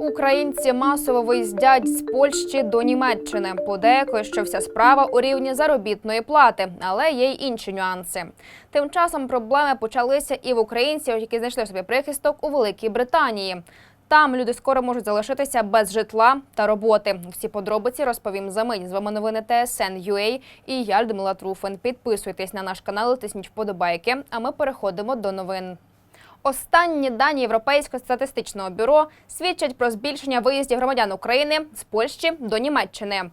Українці масово виїздять з Польщі до Німеччини. Подекує, що вся справа у рівні заробітної плати, але є й інші нюанси. Тим часом проблеми почалися і в українців, які знайшли собі прихисток у Великій Британії. Там люди скоро можуть залишитися без житла та роботи. Всі подробиці розповім за мить. З вами новини ТСН UA і я Людмила Труфен. Підписуйтесь на наш канал, тисніть вподобайки. А ми переходимо до новин. Останні дані Європейського статистичного бюро свідчать про збільшення виїздів громадян України з Польщі до Німеччини.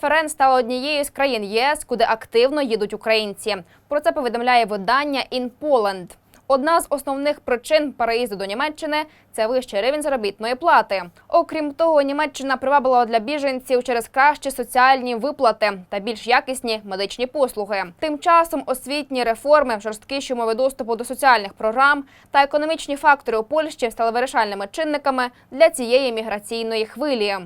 ФРН стала однією з країн ЄС, куди активно їдуть українці. Про це повідомляє видання «In Poland». Одна з основних причин переїзду до Німеччини це вищий рівень заробітної плати. Окрім того, Німеччина привабила для біженців через кращі соціальні виплати та більш якісні медичні послуги. Тим часом освітні реформи, жорсткіші умови доступу до соціальних програм та економічні фактори у Польщі стали вирішальними чинниками для цієї міграційної хвилі.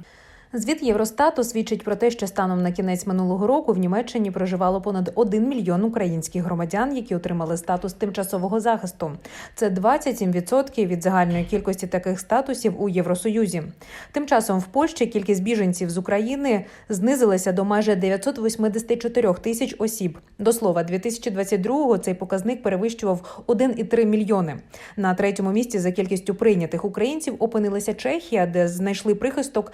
Звіт Євростату свідчить про те, що станом на кінець минулого року в Німеччині проживало понад 1 мільйон українських громадян, які отримали статус тимчасового захисту. Це 27% від загальної кількості таких статусів у Євросоюзі. Тим часом в Польщі кількість біженців з України знизилася до майже 984 тисяч осіб. До слова, 2022-го цей показник перевищував 1,3 мільйони. На третьому місці за кількістю прийнятих українців опинилася Чехія, де знайшли прихисток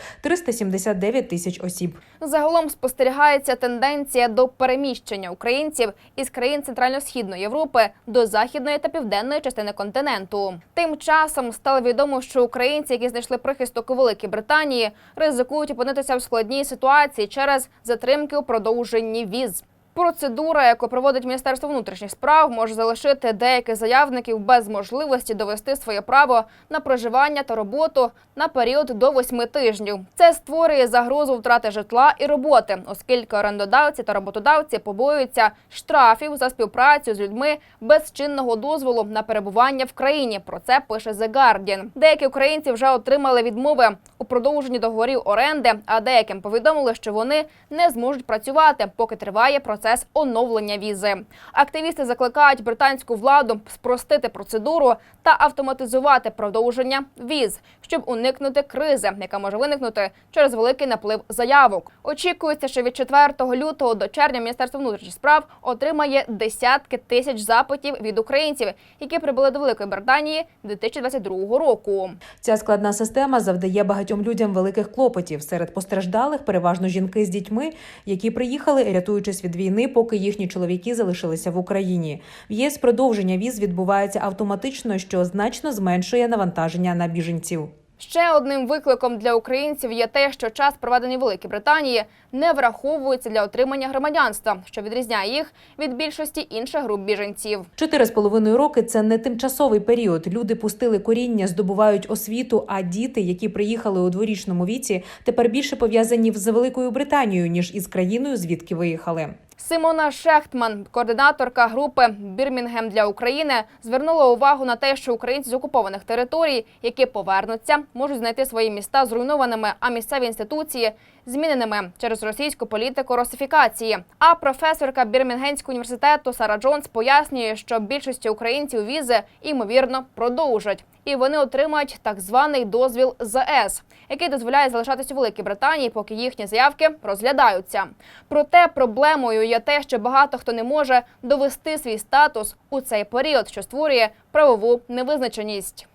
379 тисяч осіб. Загалом спостерігається тенденція до переміщення українців із країн Центрально-східної Європи до західної та південної частини континенту. Тим часом стало відомо, що українці, які знайшли прихисток у Великій Британії, ризикують опинитися в складній ситуації через затримки у продовженні віз. Процедура, яку проводить Міністерство внутрішніх справ, може залишити деяких заявників без можливості довести своє право на проживання та роботу на період до восьми тижнів. Це створює загрозу втрати житла і роботи, оскільки орендодавці та роботодавці побоюються штрафів за співпрацю з людьми без чинного дозволу на перебування в країні. Про це пише The Guardian. Деякі українці вже отримали відмови у продовженні договорів оренди, а деяким повідомили, що вони не зможуть працювати, поки триває процес оновлення візи. Активісти закликають британську владу спростити процедуру та автоматизувати продовження віз, щоб уникнути кризи, яка може виникнути через великий наплив заявок. Очікується, що від 4 лютого до червня Міністерство внутрішніх справ отримає десятки тисяч запитів від українців, які прибули до Великої Британії 2022 року. Ця складна система завдає багатьом людям великих клопотів. Серед постраждалих переважно жінки з дітьми, які приїхали, рятуючись від війни, поки їхні чоловіки залишилися в Україні. В ЄС продовження віз відбувається автоматично, що значно зменшує навантаження на біженців. Ще одним викликом для українців є те, що час, проведений в Великій Британії, не враховується для отримання громадянства, що відрізняє їх від більшості інших груп біженців. Чотири з половиною роки це не тимчасовий період. Люди пустили коріння, здобувають освіту. А діти, які приїхали у дворічному віці, тепер більше пов'язані з Великою Британією ніж із країною, звідки виїхали. Симона Шехтман, координаторка групи Бірмінгем для України, звернула увагу на те, що українці з окупованих територій, які повернуться, можуть знайти свої міста зруйнованими, а місцеві інституції зміненими через російську політику русифікації. А професорка Бірмінгенського університету Сара Джонс пояснює, що більшості українців візи ймовірно продовжать. І вони отримають так званий дозвіл ЗС, який дозволяє залишатися у Великій Британії, поки їхні заявки розглядаються. Проте проблемою є те, що багато хто не може довести свій статус у цей період, що створює правову невизначеність.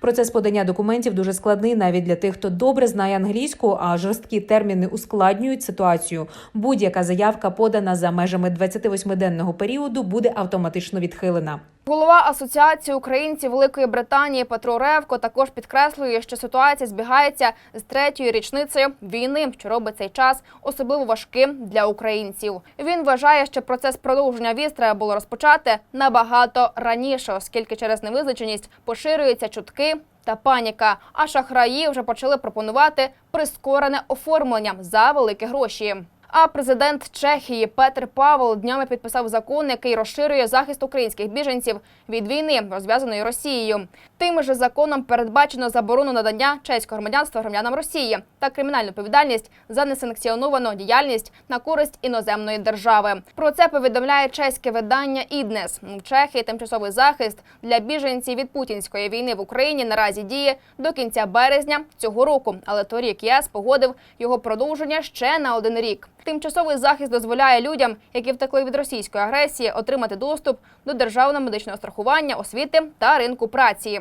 Процес подання документів дуже складний навіть для тих, хто добре знає англійську, а жорсткі терміни ускладнюють ситуацію. Будь-яка заявка, подана за межами 28-денного періоду, буде автоматично відхилена. Голова Асоціації українців Великої Британії Петро Ревко також підкреслює, що ситуація збігається з третьою річницею війни, що робить цей час особливо важким для українців. Він вважає, що процес продовження віз треба було розпочати набагато раніше, оскільки через невизначеність поширюються чутки. Та паніка, а шахраї вже почали пропонувати прискорене оформлення за великі гроші. А президент Чехії Петр Павел днями підписав закон, який розширює захист українських біженців від війни, розв'язаної Росією. Тим же законом передбачено заборону надання чеського громадянства громадянам Росії та кримінальну відповідальність за несанкціоновану діяльність на користь іноземної держави. Про це повідомляє чеське видання Іднес. В Чехії тимчасовий захист для біженців від путінської війни в Україні наразі діє до кінця березня цього року. Але торік ЄС погодив його продовження ще на один рік. Тимчасовий захист дозволяє людям, які втекли від російської агресії, отримати доступ до державного медичного страхування, освіти та ринку праці.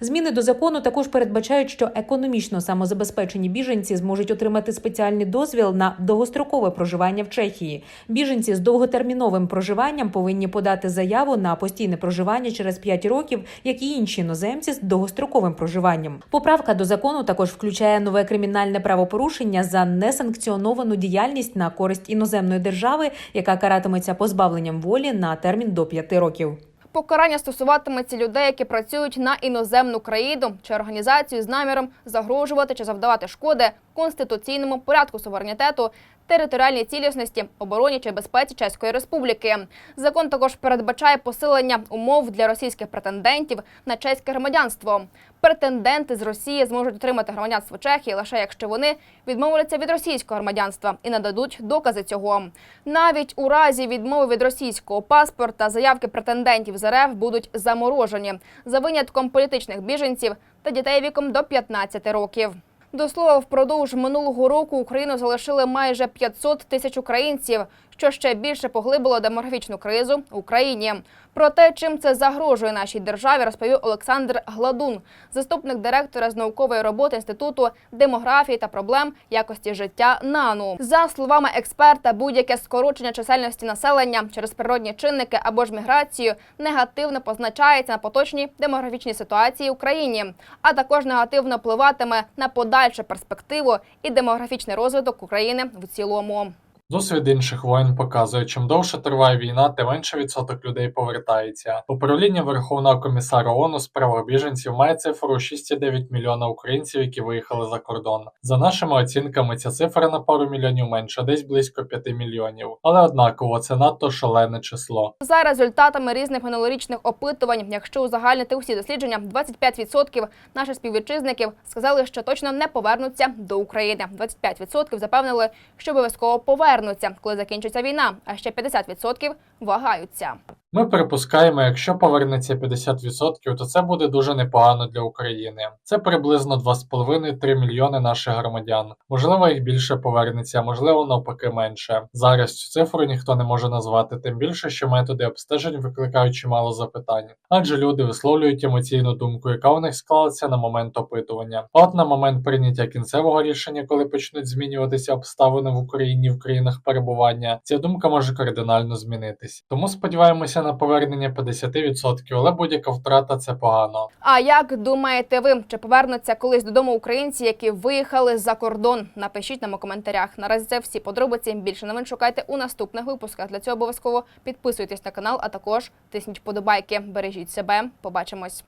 Зміни до закону також передбачають, що економічно самозабезпечені біженці зможуть отримати спеціальний дозвіл на довгострокове проживання в Чехії. Біженці з довготерміновим проживанням повинні подати заяву на постійне проживання через 5 років, як і інші іноземці з довгостроковим проживанням. Поправка до закону також включає нове кримінальне правопорушення за несанкціоновану діяльність на користь іноземної держави, яка каратиметься позбавленням волі на термін до 5 років. Покарання стосуватиметься людей, які працюють на іноземну країну чи організацію з наміром загрожувати чи завдавати шкоди конституційному порядку суверенітету, територіальній цілісності, обороні чи безпеці Чеської Республіки. Закон також передбачає посилення умов для російських претендентів на чеське громадянство. Претенденти з Росії зможуть отримати громадянство Чехії лише якщо вони відмовляться від російського громадянства і нададуть докази цього. Навіть у разі відмови від російського паспорта заявки претендентів з РФ будуть заморожені за винятком політичних біженців та дітей віком до 15 років. До слова, впродовж минулого року Україну залишили майже 500 тисяч українців, що ще більше поглибило демографічну кризу в Україні. Про те, чим це загрожує нашій державі, розповів Олександр Гладун, заступник директора з наукової роботи інституту демографії та проблем якості життя НАНУ. За словами експерта, будь-яке скорочення чисельності населення через природні чинники або ж міграцію негативно позначається на поточній демографічній ситуації в Україні, а також негативно впливатиме на подальшу перспективу і демографічний розвиток України в цілому. Досвід інших воєн показує, чим довше триває війна, тим менше відсоток людей повертається. Управління Верховного комісара ООН у справах біженців має цифру 6,9 мільйона українців, які виїхали за кордон. За нашими оцінками, ця цифра на пару мільйонів менша, десь близько 5 мільйонів. Але однаково це надто шалене число. За результатами різних минулорічних опитувань, якщо узагальнити усі дослідження, 25% наших співвітчизників сказали, що точно не повернуться до України. 25% запевнили, що обов'язково повернуться, коли закінчиться війна. А ще 50% вагаються. Ми припускаємо, якщо повернеться 50%, то це буде дуже непогано для України. Це приблизно 2,5-3 мільйони наших громадян. Можливо, їх більше повернеться, можливо навпаки менше. Зараз цю цифру ніхто не може назвати, тим більше, що методи обстежень викликають чимало запитань. Адже люди висловлюють емоційну думку, яка у них склалася на момент опитування. От на момент прийняття кінцевого рішення, коли почнуть змінюватися обставини в Україні в країнах перебування, ця думка може кардинально змінитись. Тому сподіваємося на повернення 50%, але будь-яка втрата це погано. А як думаєте ви, чи повернуться колись додому українці, які виїхали за кордон? Напишіть нам у коментарях. Наразі це всі подробиці. Більше новин шукайте у наступних випусках. Для цього обов'язково підписуйтесь на канал, а також тисніть подобайки. Бережіть себе. Побачимось.